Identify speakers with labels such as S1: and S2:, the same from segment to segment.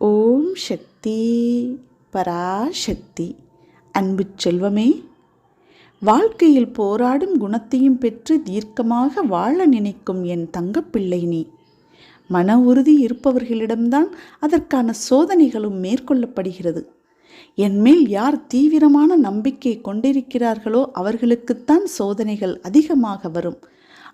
S1: ஓம் சக்தி பராசக்தி. அன்பு செல்வமே வாழ்க்கையில் போராடும் குணத்தையும் பெற்று தீர்க்கமாக வாழ நினைக்கும் என் தங்கப்பிள்ளை நீ. மன உறுதி இருப்பவர்களிடம்தான் அதற்கான சோதனைகளும் மேற்கொள்ளப்படுகிறது. என்மேல் யார் தீவிரமான நம்பிக்கை கொண்டிருக்கிறார்களோ அவர்களுக்குத்தான் சோதனைகள் அதிகமாக வரும்.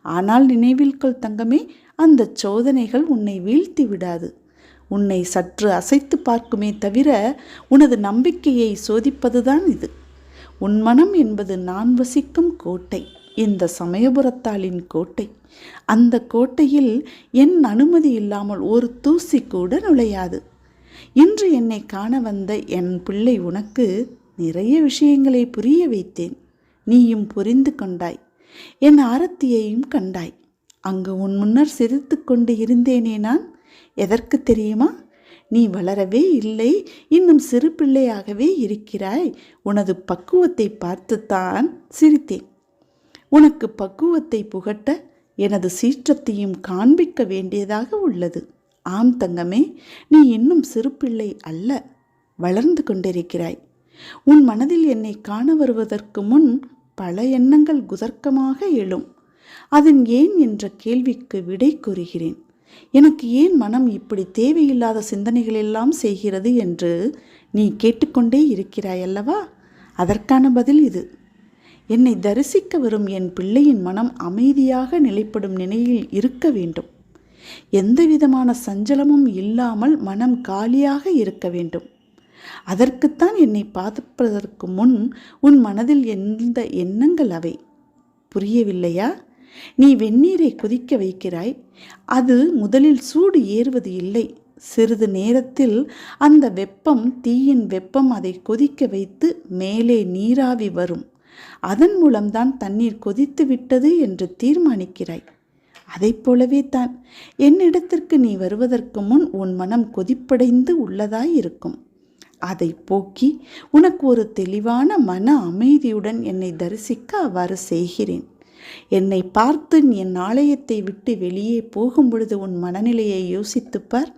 S1: ஆனால் நினைவில் கொள் தங்கமே அந்த சோதனைகள் உன்னை வீழ்த்தி விடாது. உன்னை சற்று அசைத்து பார்க்குமே தவிர உனது நம்பிக்கையை சோதிப்பதுதான் இது. உன் மனம் என்பது நான் வசிக்கும் கோட்டை இந்த சமயபுரத்தாளின் கோட்டை. அந்த கோட்டையில் என் அனுமதி இல்லாமல் ஒரு தூசி கூட நுழையாது. இன்று என்னை காண வந்த என் பிள்ளை உனக்கு நிறைய விஷயங்களை புரிய வைத்தேன். நீயும் புரிந்து கொண்டாய். என் ஆரத்தியையும் கண்டாய். அங்கு உன் முன்னர் சிரித்து கொண்டு இருந்தேனே நான்? எதற்கு தெரியுமா? நீ வளரவே இல்லை இன்னும் சிறு பிள்ளையாகவே இருக்கிறாய். உனது பக்குவத்தை பார்த்துத்தான் சிரித்தேன். உனக்கு பக்குவத்தை புகட்ட எனது சீற்றத்தையும் காண்பிக்க வேண்டியதாக உள்ளது. ஆம் தங்கமே நீ இன்னும் சிறு பிள்ளை அல்ல வளர்ந்து கொண்டிருக்கிறாய். உன் மனதில் என்னை காண வருவதற்கு முன் பல எண்ணங்கள் குதர்க்கமாக எழும். அதன் ஏன் என்ற கேள்விக்கு விடை கூறுகிறேன். எனக்கு ஏன் மனம் இப்படி தேவையில்லாத சிந்தனைகளெல்லாம் செய்கிறது என்று நீ கேட்டுக்கொண்டே இருக்கிறாய் அல்லவா அதற்கான பதில் இது. என்னை தரிசிக்க வரும் என் பிள்ளையின் மனம் அமைதியாக நிலைப்படும் நிலையில் இருக்க வேண்டும். எந்த விதமான சஞ்சலமும் இல்லாமல் மனம் காலியாக இருக்க வேண்டும். அதற்குத்தான் என்னை பார்ப்பதற்கு முன் உன் மனதில் எந்த எண்ணங்கள் அவை? புரியவில்லையா? நீ வெந்நீரை கொதிக்க வைக்கிறாய். அது முதலில் சூடு ஏறுவது இல்லை. சிறிது நேரத்தில் அந்த வெப்பம் தீயின் வெப்பம் அதை கொதிக்க வைத்து மேலே நீராவி வரும். அதன் மூலம்தான் தண்ணீர் கொதித்து விட்டது என்று தீர்மானிக்கிறாய். அதைப் போலவே தான். என்னிடத்திற்கு நீ வருவதற்கு முன் உன் மனம் கொதிப்படைந்து உள்ளதாய் இருக்கும் அதை போக்கி உனக்கு ஒரு தெளிவான மன அமைதியுடன் என்னை தரிசிக்க அவ்வாறு செய்கிறேன். என்னை பார்த்து என் ஆலயத்தை விட்டு வெளியே போகும் பொழுது உன் மனநிலையை யோசித்துப்பார்.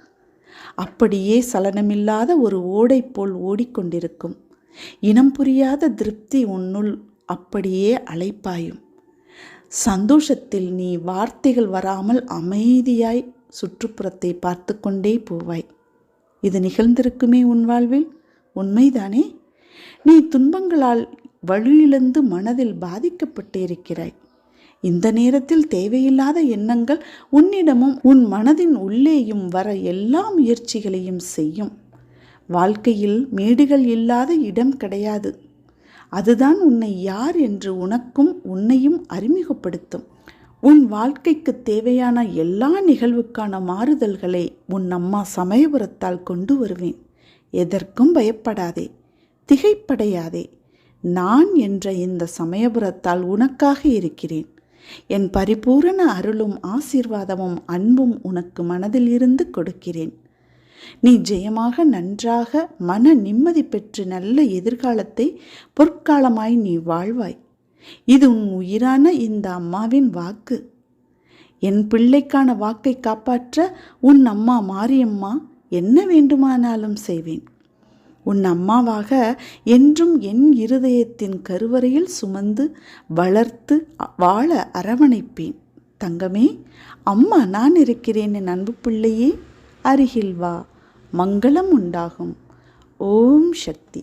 S1: அப்படியே சலனமில்லாத ஒரு ஓடை போல் ஓடிக்கொண்டிருக்கும். இனம் புரியாத திருப்தி உன்னுள் அப்படியே அலைப்பாயும். சந்தோஷத்தில் நீ வார்த்தைகள் வராமல் அமைதியாய் சுற்றுப்புறத்தை பார்த்து கொண்டே போவாய். இது நிகழ்ந்திருக்குமே உன் வாழ்வில்? உண்மைதானே? நீ துன்பங்களால் வலுயிழந்து மனதில் பாதிக்கப்பட்டு இருக்கிறாய் இந்த நேரத்தில் தேவையில்லாத எண்ணங்கள் உன்னிடமும் உன் மனதின் உள்ளேயும் வர எல்லா முயற்சிகளையும் செய்யும். வாழ்க்கையில் மேடுகள் இல்லாத இடம் கிடையாது. அதுதான் உன்னை யார் என்று உனக்கும் உன்னையும் அறிமுகப்படுத்தும். உன் வாழ்க்கைக்கு தேவையான எல்லா நிகழ்வுக்கான மாறுதல்களை உன் அம்மா சமயபுரத்தால் கொண்டு வருவேன். எதற்கும் பயப்படாதே. திகைப்படையாதே. நான் என்ற இந்த சமயபுரத்தால் உனக்காக இருக்கிறேன். என் பரிபூரண அருளும் ஆசீர்வாதமும் அன்பும் உனக்கு மனதில் இருந்து கொடுக்கிறேன். நீ ஜெயமாக நன்றாக மன நிம்மதி பெற்று நல்ல எதிர்காலத்தை பொற்காலமாய் நீ வாழ்வாய். இது உன் உயிரான இந்த அம்மாவின் வாக்கு. என் பிள்ளைக்கான வாக்கை காப்பாற்ற உன் அம்மா மாரியம்மா என்ன வேண்டுமானாலும் செய்வேன். உன் அம்மாவாக என்றும் என் இருதயத்தின் கருவறையில் சுமந்து வளர்த்து வாழ அரவணைப்பேன். தங்கமே அம்மா நான் இருக்கிறேன் என் அன்பு பிள்ளையே அருகில் வா மங்களம் உண்டாகும். ஓம் சக்தி.